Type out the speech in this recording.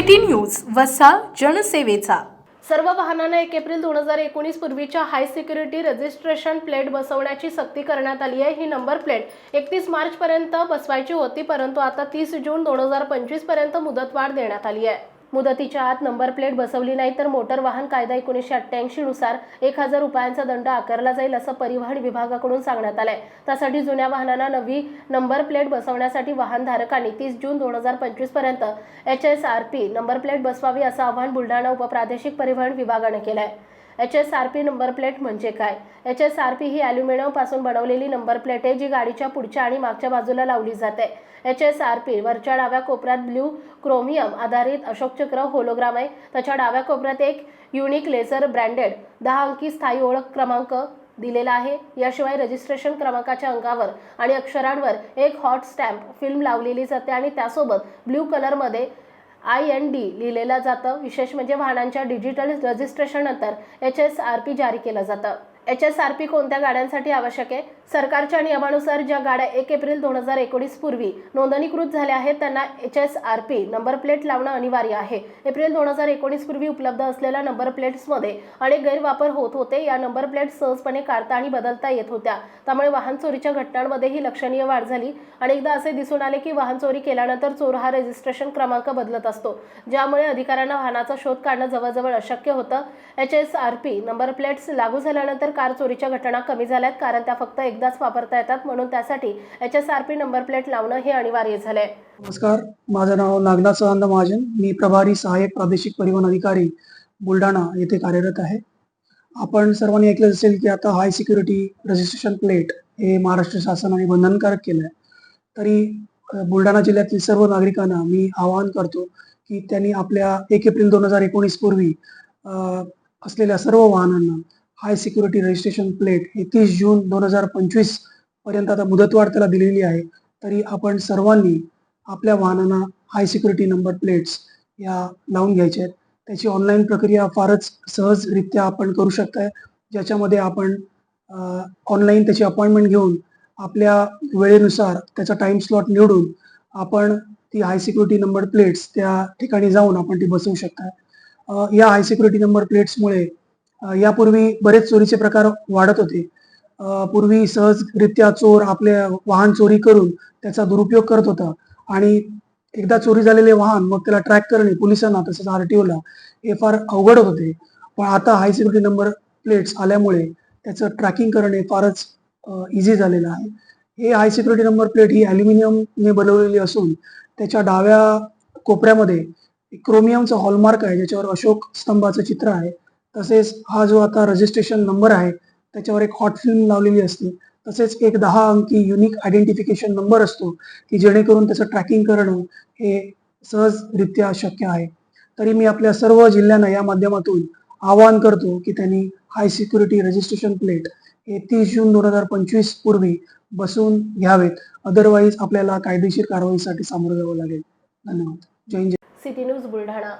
City news वसा जनसेवेचा. सर्व वाहनांना एक एप्रिल दोन हजार एकोणीस पूर्वीच्या हाय सिक्युरिटी रजिस्ट्रेशन प्लेट बसवण्याची सक्ती करण्यात आली आहे. ही नंबर प्लेट एकतीस मार्चपर्यंत बसवायची होती परंतु आता तीस जून दोन हजार पंचवीसपर्यंत मुदतवाढ देण्यात आली आहे. मुदतीच्या आत नंबर प्लेट बसवली नाही तर मोटर वाहन कायदा एकोणीसशे अठ्ठ्याऐंशीनुसार एक हजार रुपयांचा दंड आकारला जाईल असं परिवहन विभागाकडून सांगण्यात आलंय. त्यासाठी जुन्या वाहनांना नवी नंबर प्लेट बसवण्यासाठी वाहनधारकांनी तीस जून दोन हजार पंचवीसपर्यंत H S R P number plate बसवावी असं आवाहन बुलढाणा उपप्रादेशिक परिवहन विभागानं केलं आहे H S R P number plate म्हणजे काय? एच एस आर पी ही ॲल्युमिनियमपासून बनवलेली नंबर प्लेट आहे जी गाडीच्या पुढच्या आणि मागच्या बाजूला लावली जाते. एच एस आर पी वरच्या डाव्या कोपऱ्यात ब्ल्यू क्रोमियम आधारित अशोकचक्र होलोग्राम आहे. त्याच्या डाव्या कोपऱ्यात एक युनिक लेझर ब्रँडेड दहा अंकी स्थायी ओळख क्रमांक दिलेला आहे. याशिवाय रजिस्ट्रेशन क्रमांकाच्या अंकावर आणि अक्षरांवर एक हॉट स्टॅम्प फिल्म लावलेली जाते आणि त्यासोबत ब्ल्यू कलरमध्ये आय एन डी लिहिलेलं जातं. विशेष म्हणजे वाहनांच्या डिजिटल रजिस्ट्रेशन नंतर एच एस आर पी जारी केलं जातं. एच एस आर पी कोणत्या गाड्यांसाठी आवश्यक आहे? सरकारच्या नियमानुसार ज्या गाड्या एक एप्रिल दोन हजार एकोणीस पूर्वी नोंदणीकृत झाल्या आहेत त्यांना H S R P number plate लावणं अनिवार्य आहे. एप्रिल दोन हजार एकोणीस पूर्वी उपलब्ध असलेल्या नंबर प्लेट्समध्ये अनेक गैरवापर होत होते या नंबर प्लेट सहजपणे काढता आणि बदलता येत होत्या. त्यामुळे वाहन चोरीच्या घटनांमध्येही लक्षणीय वाढ झाली. अनेकदा असे दिसून आले की वाहन चोरी केल्यानंतर चोर हा रजिस्ट्रेशन क्रमांक बदलत असतो. ज्यामुळे अधिकाऱ्यांना वाहनाचा शोध काढणं जवळजवळ अशक्य होतं. H S R P number plates लागू झाल्यानंतर कार चोरीच्या घटना कमी झाल्यात कारण त्या फक्त एकदाच वापरता येतात म्हणून त्यासाठी H S R P number plate लावणं हे अनिवार्य झालंय. नमस्कार माझं नाव नागनाथ सदानंद महाजन. मी प्रभारी सहाय्यक प्रादेशिक परिवहन अधिकारी बुलढाणा येथे कार्यरत आहे. आपण सर्वांनी ऐकलं असेल की आता हाय सिक्युरिटी रजिस्ट्रेशन प्लेट हे महाराष्ट्र शासनाने बंधनकारक केलं आहे तरी बुलढाणा जिल्ह्यातील सर्व नागरिकांना मी आवाहन करतो की त्यांनी आपल्या एक एप्रिल दोन हजार एकोणीस पूर्वी असलेल्या सर्व वाहनांना हाय सिक्युरिटी रजिस्ट्रेशन प्लेट हे तीस जून दोन हजार पंचवीसपर्यंत आता मुदतवाढ त्याला दिलेली आहे. तरी आपण सर्वांनी आपल्या वाहनांना हाय सिक्युरिटी नंबर प्लेट्स या लावून घ्यायच्या आहेत. त्याची ऑनलाईन प्रक्रिया फारच सहजरित्या आपण करू शकताय. ज्याच्यामध्ये आपण ऑनलाईन त्याची अपॉइंटमेंट घेऊन आपल्या वेळेनुसार त्याचा टाइम स्लॉट निवडून आपण ती हाय सिक्युरिटी नंबर प्लेट्स त्या ठिकाणी जाऊन आपण ती बसवू शकताय. या हाय सिक्युरिटी नंबर प्लेट्समुळे यापूर्वी बरेच चोरीचे प्रकार वाढत होते. पूर्वी सहजरित्या चोर आपले वाहन चोरी करून त्याचा दुरुपयोग करत होता. आणि एकदा चोरी झालेले वाहन मग त्याला ट्रॅक करणे पोलिसांना तसंच आरटीओला हे फार अवघड होते पण आता हाय सिक्युरिटी नंबर प्लेट्स आल्यामुळे त्याचं ट्रॅकिंग करणे फारच इझी झालेलं आहे. हे हाय सिक्युरिटी नंबर प्लेट ही अल्युमिनियमने बनवलेली असून त्याच्या डाव्या कोपऱ्यामध्ये क्रोमियमचं हॉलमार्क आहे ज्याच्यावर अशोक स्तंभाचं चित्र आहे. तसेच हा जो आता रजिस्ट्रेशन नंबर आहे त्याच्यावर एक हॉट फिल्म लावलेली असते. तसेच एक दहा अंकी युनिक आयडेंटिफिकेशन नंबर असतो की जेणेकरून त्याचं ट्रॅकिंग करणं हे सहजरित्या शक्य आहे. तरी मी आपल्या सर्व जिल्ह्यांना या माध्यमातून आवाहन करतो की त्यांनी हाय सिक्युरिटी रजिस्ट्रेशन प्लेट हे तीस जून दोन हजार पंचवीस पूर्वी बसून घ्यावेत. अदरवाईज आपल्याला कायदेशीर कारवाईसाठी सामोरं जावं लागेल. धन्यवाद. जय हिंद. जय सिटी न्यूज बुलढाणा.